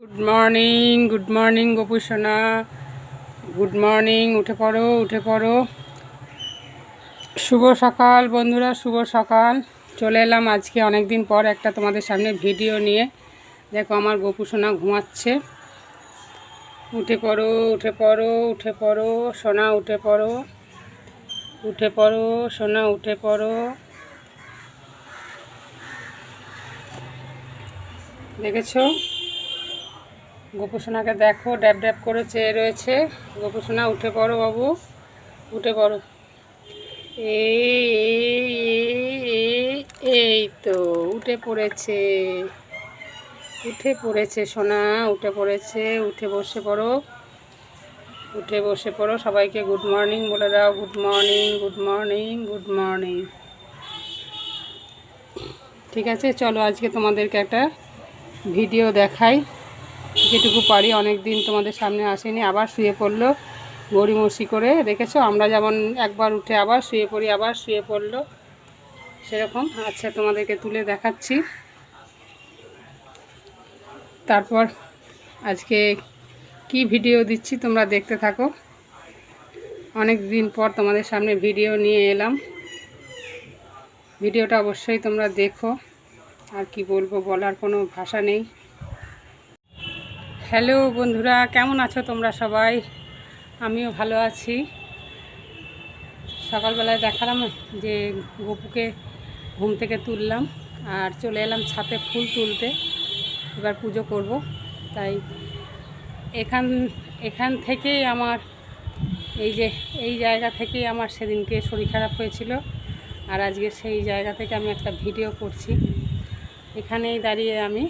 Good morning good morning Gopu সোনা good morning উঠে পড়ো উঠে পড়ো। শুভ সকাল, বন্ধুরা, শুভ সকাল। চলে এলাম আজকে অনেক দিন পর একটা তোমাদের সামনে ভিডিও নিয়ে। দেখো, আমার গোপু সোনা ঘুমাচ্ছে। উঠে পড়ো উঠে পড়ো উঠে পড়ো, সোনা উঠে পড়ো। উঠে পড়ো, সোনা উঠে পড়ো। দেখেছ? গোপুসোনাকে দেখো, ড্যাব ড্যাব করে চেয়ে রয়েছে। গোপুসোনা, উঠে পড়ো বাবু, উঠে পড়ো। এই তো, উঠে পড়েছে। উঠে পড়েছে সোনা, উঠে পড়েছে, উঠে বসে পড়ো। উঠে বসে পড়ো, সবাইকে গুড মর্নিং বলে দাও। Good morning good morning good morning. ঠিক আছে, চলো আজকে তোমাদেরকে একটা ভিডিও দেখাই। যেটুকু পারি অনেক দিন তোমাদের সামনে আসেনি, আবার শুয়ে পড়ল। গড়িমসি করে, দেখেছ? আমরা যেমন একবার উঠে আবার শুয়ে পড়ি, আবার শুয়ে পড়ল। সেরকম। আচ্ছা তোমাদেরকে তুলে দেখাচ্ছি। তারপর আজকে কি ভিডিও দিচ্ছি তোমরা দেখতে থাকো। অনেক দিন পর তোমাদের সামনে ভিডিও নিয়ে এলাম। ভিডিওটা অবশ্যই তোমরা দেখো। আর কি বলব, বলার কোনো ভাষা নেই। হ্যালো বন্ধুরা, কেমন আছো তোমরা সবাই? আমিও ভালো আছি। সকালবেলায় দেখালাম যে গপুকে ঘুম থেকে তুললাম আর চলে এলাম ছাতে ফুল তুলতে। এবার পুজো করব। তাই এখান এখান থেকেই আমার এই যে, এই জায়গা থেকেই আমার সেদিনকে শরীর খারাপ হয়েছিল। আর আজকে সেই জায়গা থেকে আমি একটা ভিডিও করছি। এখানেই দাঁড়িয়ে আমি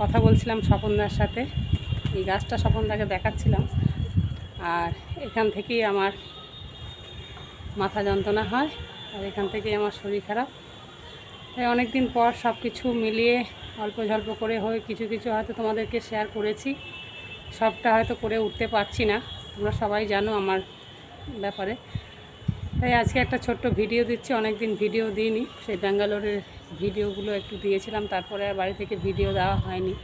কথা বলছিলাম স্বপনদার সাথে। এই গাছটা স্বপনদাকে দেখাচ্ছিলাম। আর এখান থেকেই আমার মাথা যন্ত্রণা হয় আর এখান থেকেই আমার শরীর খারাপ। তাই অনেক দিন পর সব কিছু মিলিয়ে অল্প ঝল্প করে হয়ে কিছু কিছু হয়তো তোমাদেরকে শেয়ার করেছি। সবটা হয়তো করে উঠতে পারছি না। তোমরা সবাই জানো আমার ব্যাপারে। তাই আজকে একটা ছোট্ট ভিডিও দিচ্ছি। অনেক দিন ভিডিও দিইনি। সেই ব্যাঙ্গালোরের ভিডিওগুলো একটু দিয়েছিলাম। তারপরে আর বাড়ি থেকে ভিডিও দেওয়া হয়নি।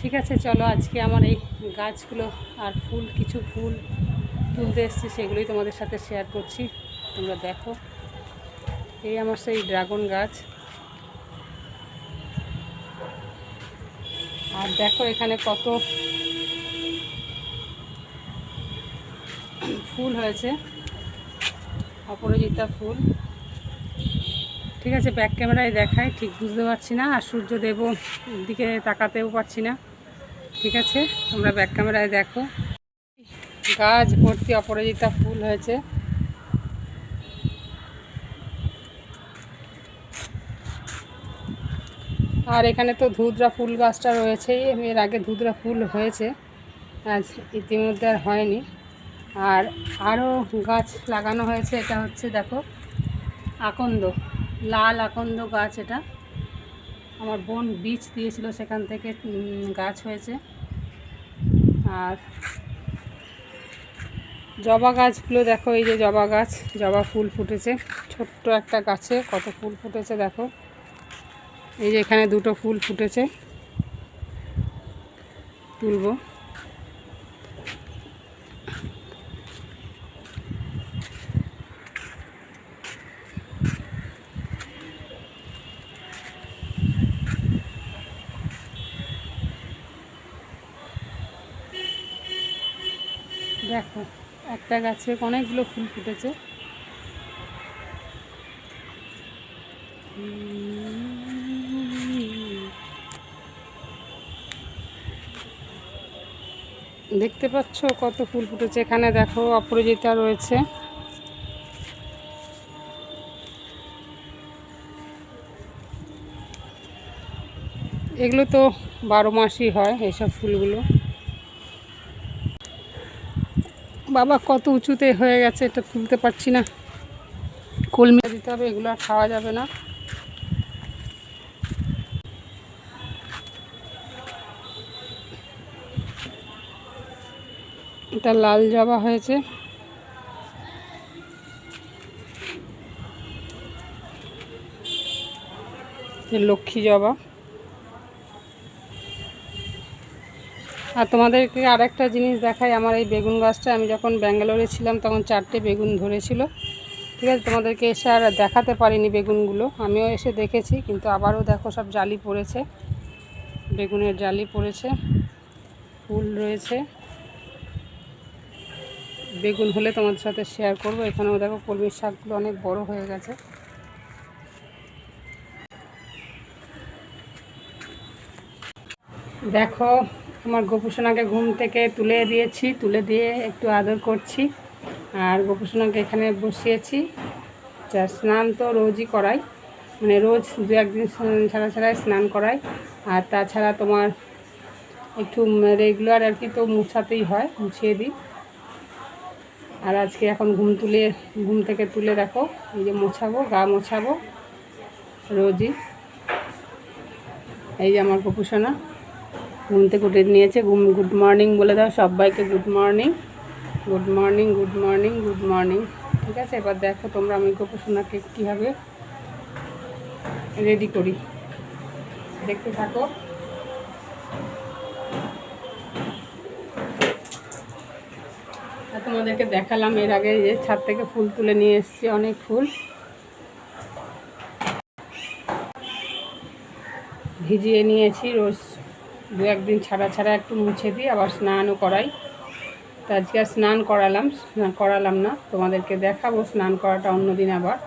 ঠিক আছে, চলো আজকে আমার এই গাছগুলো আর ফুল, কিছু ফুল তুলতে এসেছি, সেগুলোই তোমাদের সাথে শেয়ার করছি। তোমরা দেখো। এই আমার সেই ড্রাগন গাছ। আর দেখো এখানে কত ফুল হয়েছে। অপরাজিতা ফুল। ঠিক আছে ব্যাক ক্যামেরায় দেখায় ঠিক বুঝতে পারছি না, আর সূর্যদেব দিকে তাকাতেও পারছি না। ঠিক আছে, তোমরা ব্যাক ক্যামেরায় দেখো। গাছ ভর্তি অপরাজিতা ফুল হয়েছে। আর এখানে তো ধুদরা ফুল গাছটা রয়েছেই, এর আগে ধুদরা ফুল হয়েছে, আজ ইতিমধ্যে আর হয়নি। আর আরও গাছ লাগানো হয়েছে, এটা হচ্ছে দেখো, আকন্দ, লাল আকন্দ গাছ এটা। আমার বোন বীজ দিয়েছিল সেখান থেকে গাছ হয়েছে। আর জবা গাছগুলো দেখো, এই যে জবা গাছ, জবা ফুল ফুটেছে। ছোট্ট একটা গাছে কত ফুল ফুটেছে দেখো। এই যে এখানে দুটো ফুল ফুটেছে। তুলবো। দেখো, একটা গাছে অনেকগুলো ফুল ফুটেছে। দেখতে পাচ্ছ কত ফুল ফুটেছে? এখানে দেখো অপরাজিতা রয়েছে। এগুলো তো বারো মাসই হয় এইসব ফুলগুলো। বাবা, কত উঁচুতে হয়ে গেছে এটা তুলতে পারছি না। কলমি দিতে হবে, এগুলো আর খাওয়া যাবে না। এটা লাল জবা হয়েছে। লক্ষ্মী জবা। আর তোমাদেরকে আরেকটা জিনিস দেখাই, আমার এই বেগুন গাছটা। আমি যখন ব্যাঙ্গালোরে ছিলাম, তখন চারটে বেগুন ধরেছিল। ঠিক আছে, তোমাদেরকে এসে আর দেখাতে পারিনি বেগুনগুলো। আমিও এসে দেখেছি, কিন্তু আবারও দেখো সব জালি পড়েছে। বেগুনের জালি পড়েছে, ফুল রয়েছে। বেগুন হলে তোমাদের সাথে শেয়ার করব। এখানেও দেখো কলমির শাকগুলো অনেক বড় হয়ে গেছে। দেখো, আমার গোপুসোনাকে ঘুম থেকে তুলে দিয়েছি, তুলে দিয়ে একটু আদর করছি। আর গোপুসোনাকে এখানে বসিয়েছি। স্নান তো রোজই করাই। মানে রোজ দু একদিন ছাড়া ছাড়াই স্নান করাই। আর তাছাড়া তোমার একটু রেগুলার আর কি তো মুছাতেই হয়, মুছিয়ে দিই। আর আজকে এখন ঘুম তুলে, ঘুম থেকে তুলে দেখো, এই যে মোছাবো, গা মোছাবো রোজই। এই যে আমার গোপুসোনা। ঘুম থেকে উঠে নিয়েছে। ঘুম গুড মর্নিং বলে দাও সবাইকে good morning good morning good morning good morning ঠিক আছে? এবার দেখো তোমরা আমি গোপুসোনাকে কীভাবে রেডি করি। দেখতে থাকো। তোমাদেরকে দেখালাম এর আগে যে ছাদ থেকে ফুল তুলে নিয়ে এসেছি, অনেক ফুল। ভিজিয়ে নিয়েছি রোজ দু একদিন ছাড়া ছাড়া একটু মুছে দিই, আবার স্নানও করাই। তো আজকে আর স্নান করালাম স্নান করালাম না, তোমাদেরকে দেখাবো স্নান করাটা অন্যদিন আবার।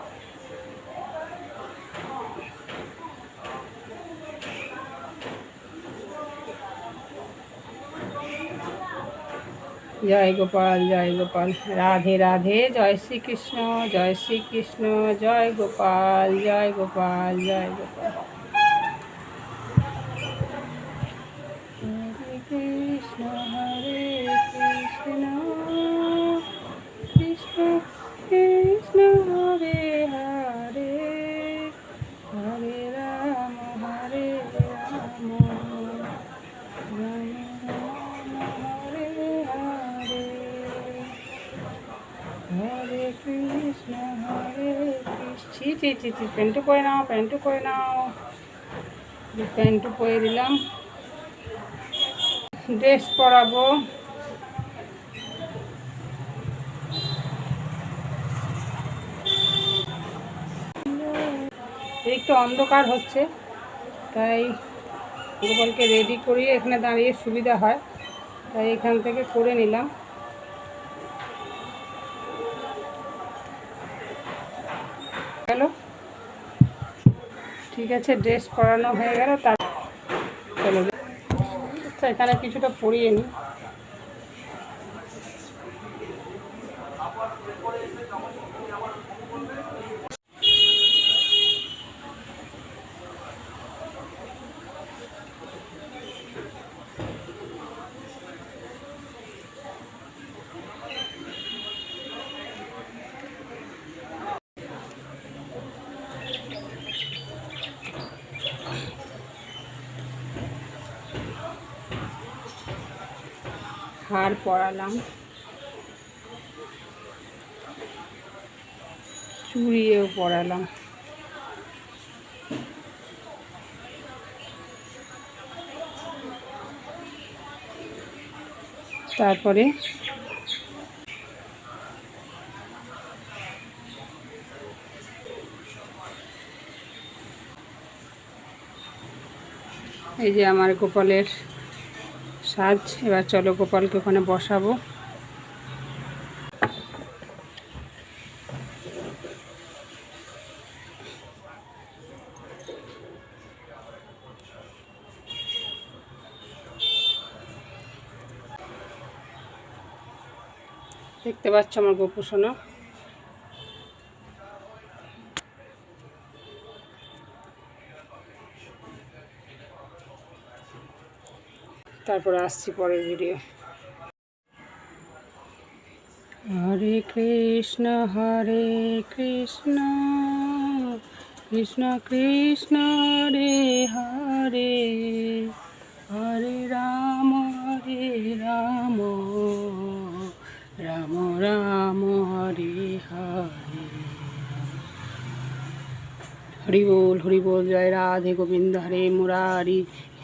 জয় গোপাল জয় গোপাল, রাধে রাধে, জয় শ্রীকৃষ্ণ জয় শ্রীকৃষ্ণ, জয় গোপাল জয় গোপাল জয় গোপাল। ছি ছি ছি প্যান্টু করে নাও প্যান্টু করে নাও। প্যান্টু পরে দিলাম। ড্রেস পরাবো। একটু অন্ধকার হচ্ছে, তাই গোপালকে রেডি করিয়ে এখানে দাঁড়িয়ে সুবিধা হয়, তাই এখান থেকে করে নিলাম গেল ঠিক আছে ড্রেস পরানো হয়ে গেল তার চলো। আচ্ছা এখানে কিছুটা পরিয়ে নিই হার পরালাম। চুড়িও পরালাম। তারপরে এই যে আমার গোপালের সাজ এবার চলো গোপালকে ওখানে বসাবো। দেখতে পাচ্ছ আমার গোপু তারপর আসছি পরের ভিডিও হরে কৃষ্ণ হরে কৃষ্ণ কৃষ্ণ কৃষ্ণ হরে হরে হরে রাম হরে রাম রাম রাম, হরে হরে। হরি বল হরি বল, জয় রাধে গোবিন্দ, হরে মুরারি।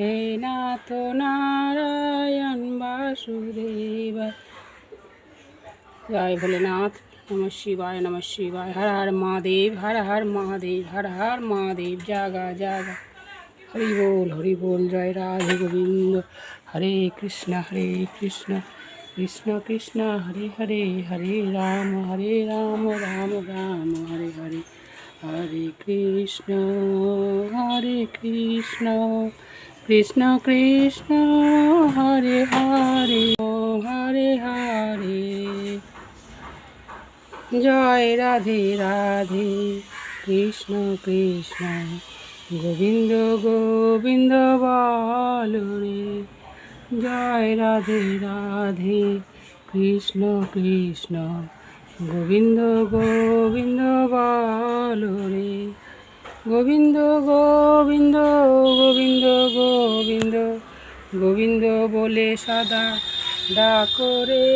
হে নাথ নারায়ণ বাসুদেবায় জয় ভোলেনাথ, নম শিবায় নম শিবায়। হর হর মহাদেব, হর হর মহাদেব, হর হর মহাদেব, জাগা জাগা। হরি বল হরি বল, জয় রাধে গোবিন্দ। হরে কৃষ্ণ হরে কৃষ্ণ কৃষ্ণ কৃষ্ণ। হরে হরে হরে রাম হরে রাম রাম রাম। হরে হরে হরে কৃষ্ণ হরে কৃষ্ণ। কৃষ্ণ কৃষ্ণ, হরে হরে হরে হরে। জয় রাধে রাধে, কৃষ্ণ কৃষ্ণ, গোবিন্দ গোবিন্দ বল রে। জয় রাধে রাধে, কৃষ্ণ কৃষ্ণ, গোবিন্দ গোবিন্দ বল রে। গোবিন্দ গোবিন্দ গোবিন্দ গোবিন্দ গোবিন্দ বলে সদা ডাকরে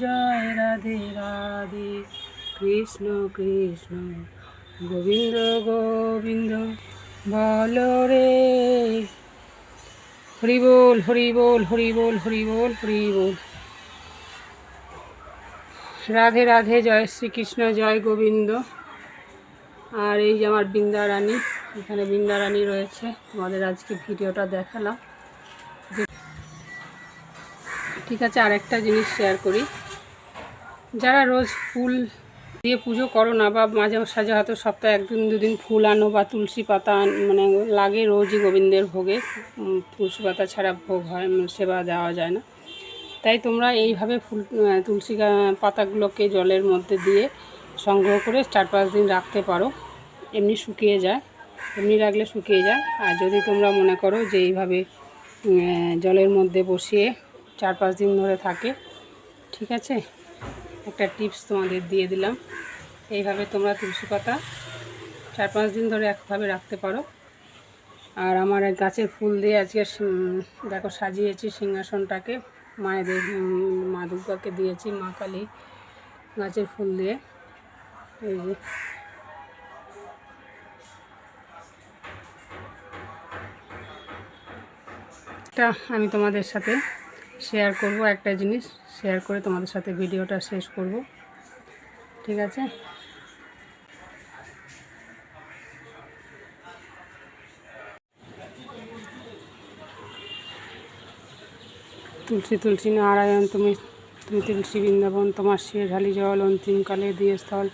জয় রাধে রাধে, কৃষ্ণ কৃষ্ণ। গোবিন্দ গোবিন্দ বল রে। হরি বল হরি বল হরি বল হরি বল হরি বল। রাধে রাধে, জয় শ্রীকৃষ্ণ, জয় গোবিন্দ। আর এই যে আমার বৃন্দা রানী, এখানে বৃন্দা রানী রয়েছে। তোমাদের আজকে ভিডিওটা দেখালাম। ঠিক আছে আর একটা জিনিস শেয়ার করি। যারা রোজ ফুল দিয়ে পুজো করো না বা মাঝে সাঝে হয়তো সপ্তাহে একদিন, দুদিন ফুল আনো বা তুলসী পাতা মানে লাগে রোজই গোবিন্দের ভোগে। তুলসী পাতা ছাড়া ভোগ হয় সেবা দেওয়া যায় না। তাই তোমরা এইভাবে ফুল তুলসী পাতাগুলোকে জলের মধ্যে দিয়ে সংগ্রহ করে চার পাঁচ দিন রাখতে পারো। এমনি শুকিয়ে যায়। এমনি রাখলে শুকিয়ে যায়। আর যদি তোমরা মনে করো যে এইভাবে জলের মধ্যে বসিয়ে চার পাঁচ দিন ধরে থাকে, ঠিক আছে? একটা টিপস তোমাদের দিয়ে দিলাম। এইভাবে তোমরা তুলসী পাতা চার পাঁচ দিন ধরে একভাবে রাখতে পারো। আর আমার গাছের ফুল দিয়ে আজকে দেখো সাজিয়েছি সিংহাসনটাকে। মায়েদের মা দুর্গাকে দিয়েছি, মা কালী গাছের ফুল দিয়ে। এই যে আমি তোমাদের সাথে শেয়ার করব, একটা জিনিস শেয়ার করে তোমাদের সাথে ভিডিওটা শেষ করব। ঠিক আছে? তুলসী তুলসী নারায়ণ, তুমি তুমি তুলসী বৃন্দাবন, তোমার শিরে ঢালি জল অন্তিমকালে দিয়ে স্থল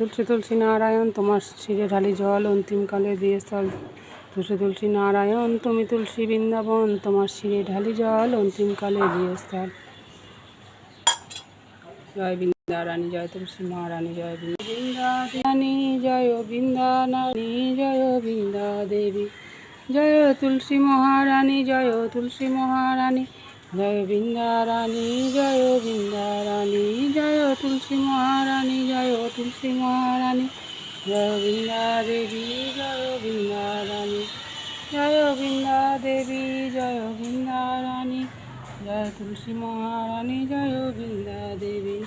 তুলসী তুলসী নারায়ণ, তোমার শিরে ঢালি জল অন্তিমকালে দিয়ে স্থল। তুলসী তুলসী নারায়ণ, তুমি তুলসী বৃন্দাবন, তোমার শিরে ঢালি জল অন্তিমকালে দিয়ে স্থল। জয় বৃন্দা রানী জয় তুলসী মহারানী, জয় বৃন্দা রানী জয় বৃন্দা নারী জয় বৃন্দা দেবী জয় তুলসী মহারানী, জয় তুলসী মহারানী। জয় বৃন্দা রানী জয় বৃন্দা রানী জয় তুলসী মহারানী, জয় তুলসী মহারানী, জয় বৃন্দা দেবী জয় বৃন্দা রানী জয় বৃন্দা দেবী জয় বৃন্দা রানী জয় তুলসী মহারানী, জয় বৃন্দা দেবী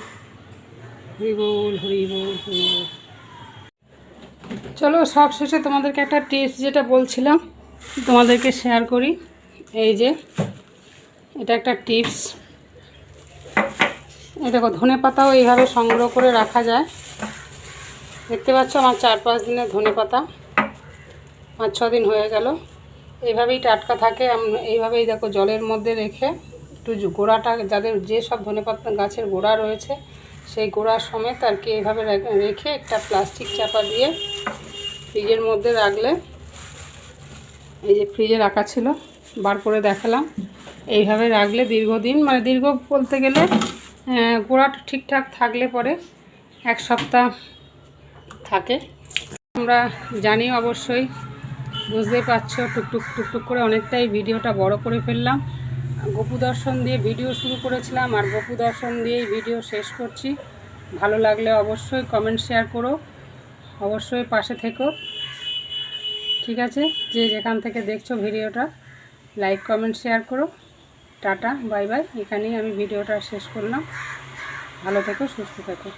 হরি বল হরি বল হরি বল চলো, সব শেষে তোমাদেরকে একটা টিপস যেটা বলছিলাম, তোমাদেরকে শেয়ার করি। এই যে এটা একটা টিপস। এই দেখো, ধনে পাতাও এইভাবে সংগ্রহ করে রাখা যায়। দেখতে পাচ্ছ আমার চার পাঁচ দিনের ধনে পাতা, পাঁচ ছ দিন হয়ে গেল। এইভাবেই টাটকা থাকে। এইভাবেই দেখো জলের মধ্যে রেখে একটু গোড়াটা, যাদের যে সব ধনে পাতা গাছের গোড়া রয়েছে, সেই গোড়া সমেত আর কি এইভাবে রেখে একটা প্লাস্টিক চাপা দিয়ে ফ্রিজের মধ্যে রাখলে, এই যে ফ্রিজে রাখা ছিল, বার করে দেখালাম। এইভাবে রাখলে দীর্ঘদিন মানে দীর্ঘ বলতে গেলে গোড়াটা ঠিকঠাক থাকলে পরে এক সপ্তাহ থাকে। আমরা জানি অবশ্যই, বুঝতে পারছ, টুকটুক টুকটুক করে অনেকটাই ভিডিওটা বড় করে ফেললাম। গপু দর্শন দিয়ে ভিডিও শুরু করেছিলাম, আর গপু দর্শন দিয়েই ভিডিও শেষ করছি। ভালো লাগলে অবশ্যই কমেন্ট শেয়ার করো, অবশ্যই পাশে থেকো। ঠিক আছে? যে যেখান থেকে দেখছ ভিডিওটা লাইক কমেন্ট শেয়ার করো। Tata bye bye. এখানেই আমি ভিডিওটা শেষ করলাম। ভালো থেকো সুস্থ থেকো।